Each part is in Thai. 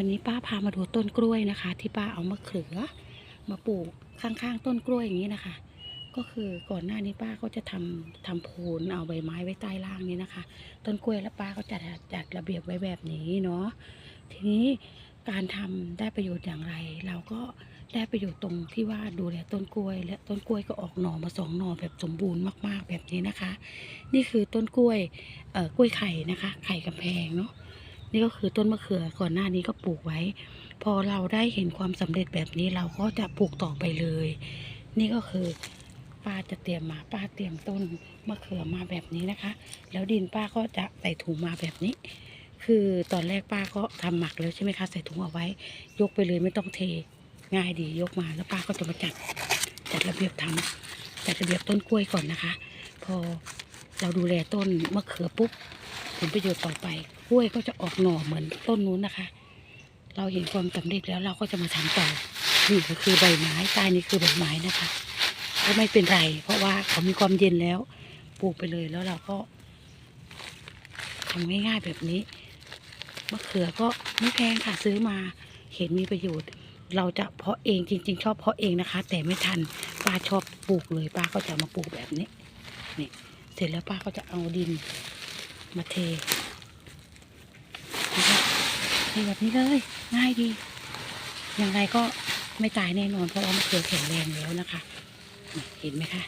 วันนี้ป้าพามาดูต้นกล้วยนะคะ ที่ป้าเอามะเขือ มาปลูกข้างๆ ต้นกล้วยอย่างนี้นะคะ ก็คือก่อนหน้านี้ป้าก็จะทำทำโพนเอาใบไม้ไว้ใต้ล่างนี้นะคะ ต้นกล้วยแล้วป้าก็จัดจัดระเบียบไว้แบบนี้เนาะทีนี้การทำได้ประโยชน์อย่างไร เราก็ได้ประโยชน์ตรงที่ว่าดูแลต้นกล้วย และต้นกล้วยก็ออกหน่อมาสองหน่อแบบสมบูรณ์มากๆแบบนี้นะคะ นี่คือต้นกล้วยเอ่อกล้วยไข่นะคะ ไข่กำแพงเนาะ นี่ก็คือต้นมะเขือก่อนหน้านี้ก็ปลูกไว้ พอเราได้เห็นความสำเร็จแบบนี้เราก็จะปลูกต่อไปเลย นี่ก็คือป้าจะเตรียมมาป้าเตรียมต้นมะเขือมาแบบนี้นะคะ แล้วดินป้าก็จะใส่ถุงมาแบบนี้ คือตอนแรกป้าก็ทำหมักแล้วใช่ไหมคะใส่ถุงเอาไว้ ยกไปเลยไม่ต้องเทง่ายดียกมาแล้วป้าก็จะมาจัดจัดระเบียบทำจัดระเบียบต้นกล้วยก่อนนะคะ พอเราดูแลต้นมะเขือปุ๊บผลประโยชน์ต่อไป กล้วยก็จะออกหน่อเหมือนต้นนู้นนะคะ เราเห็นความสำเร็จแล้วเราก็จะมาทำต่อนี่ก็คือใบไม้ใต้นี้คือใบไม้นะคะก็ไม่เป็นไร เพราะว่าเขามีความเย็นแล้ว ปลูกไปเลยแล้วเราก็ทำง่ายๆแบบนี้มะเขือก็ไม่แพงค่ะซื้อมาเห็นมีประโยชน์ เราจะเพาะเองจริง ๆ ชอบเพาะเองนะคะ แต่ไม่ทันป้าชอบปลูกเลยป้าก็จะมาปลูกแบบนี้นี่เสร็จแล้วป้าก็จะเอาดินมาเท นะคะเทแบบนี้เลย ง่ายดี อย่างไรก็ไม่ตายแน่นอนเพราะว่ามะเขือแข็งแรงแล้วนะคะ เห็นไหมคะ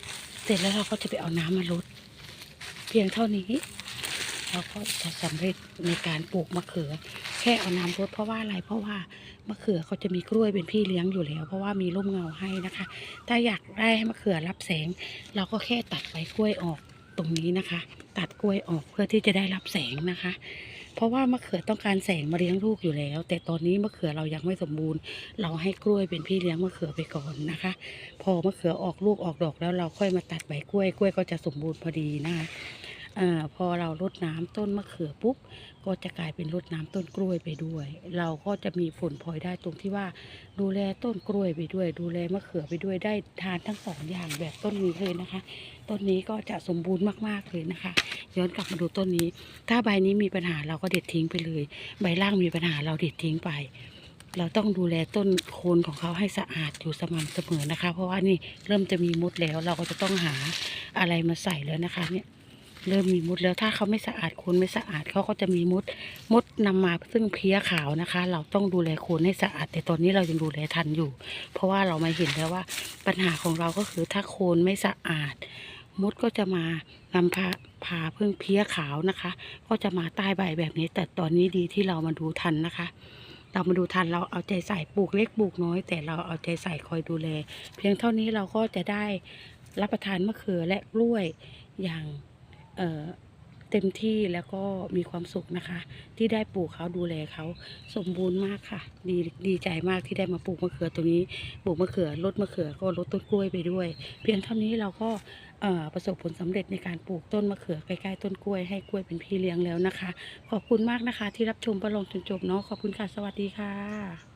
เสร็จแล้วเราก็จะไปเอาน้ำมาลด เพียงเท่านี้ เราก็จะสำเร็จในการปลูกมะเขือ แค่เอาน้ำรดเพราะว่าอะไรเพราะว่ามะเขือเขาจะมีกล้วยเป็นพี่เลี้ยงอยู่แล้ว เพราะว่ามีร่มเงาให้นะคะ ถ้าอยากได้ให้มะเขือรับแสง เราก็แค่ตัดใบกล้วยออกตรงนี้นะคะ ตัดกล้วยออกเพื่อที่จะได้รับแสงนะคะ เพราะว่ามะเขือต้องการแสงมาเลี้ยงลูกอยู่แล้ว แต่ตอนนี้มะเขือเรายังไม่สมบูรณ์ เราให้กล้วยเป็นพี่เลี้ยงมะเขือไปก่อนนะคะ พอมะเขือออกลูกออกดอกแล้วเราค่อยมาตัดใบกล้วยกล้วยก็จะสมบูรณ์พอดีนะคะอพอเรารดน้ำต้นมะเขือปุ๊บก็จะกลายเป็นรดน้ำต้นกล้วยไปด้วย เราก็จะมีผลพลอยได้ตรงที่ว่า ดูแลต้นกล้วยไปด้วย ดูแลมะเขือไปด้วยได้ทานทั้งสองอย่างแบบต้นนี้เลยนะคะ ต้นนี้ก็จะสมบูรณ์มากๆเลยนะคะ ย้อนกลับมาดูต้นนี้ ถ้าใบนี้มีปัญหาเราก็เด็ดทิ้งไปเลย ใบล่างมีปัญหาเราเด็ดทิ้งไป เราต้องดูแลต้นโคนของเขาให้สะอาดอยู่สม่ำเสมอนะคะ เพราะว่านี่เริ่มจะมีมดแล้ว เราก็จะต้องหาอะไรมาใส่แล้วนะคะเนี่ยเริ่มมีมดแล้วถ้าเขาไม่สะอาดโคนไม่สะอาดเขาก็จะมีมดมดนำมาซึ่งเพี้ยขาวนะคะ เราต้องดูแลโคนให้สะอาด แต่ตอนนี้เรายังดูแลทันอยู่ เพราะว่าเรามาเห็นแล้วว่าปัญหาของเราก็คือถ้าโคนไม่สะอาด มดก็จะมานำพาพาพึ่งเพี้ยขาวนะคะ ก็จะมาใต้ใบแบบนี้ แต่ตอนนี้ดีที่เรามาดูทันนะคะ เรามาดูทันเราเอาใจใส่ปลูกเล็กปลูกน้อย แต่เราเอาใจใส่คอยดูแล เพียงเท่านี้เราก็จะได้รับประทานมะเขือและกล้วยอย่างเอ่อ เต็มที่แล้วก็มีความสุขนะคะ ที่ได้ปลูกเขาดูแลเขาสมบูรณ์มากค่ะ ดีดีใจมากที่ได้มาปลูกมะเขือตรงนี้ปลูกมะเขือลดมะเขือก็ลดต้นกล้วยไปด้วย เพียงเท่านี้เราก็ประสบผลสำเร็จในการปลูกต้นมะเขือใกล้ๆต้นกล้วยให้กล้วยเป็นพี่เลี้ยงแล้วนะคะ ขอบคุณมากนะคะ ที่รับชมประลองจนจบเนาะขอบคุณค่ะสวัสดีค่ะ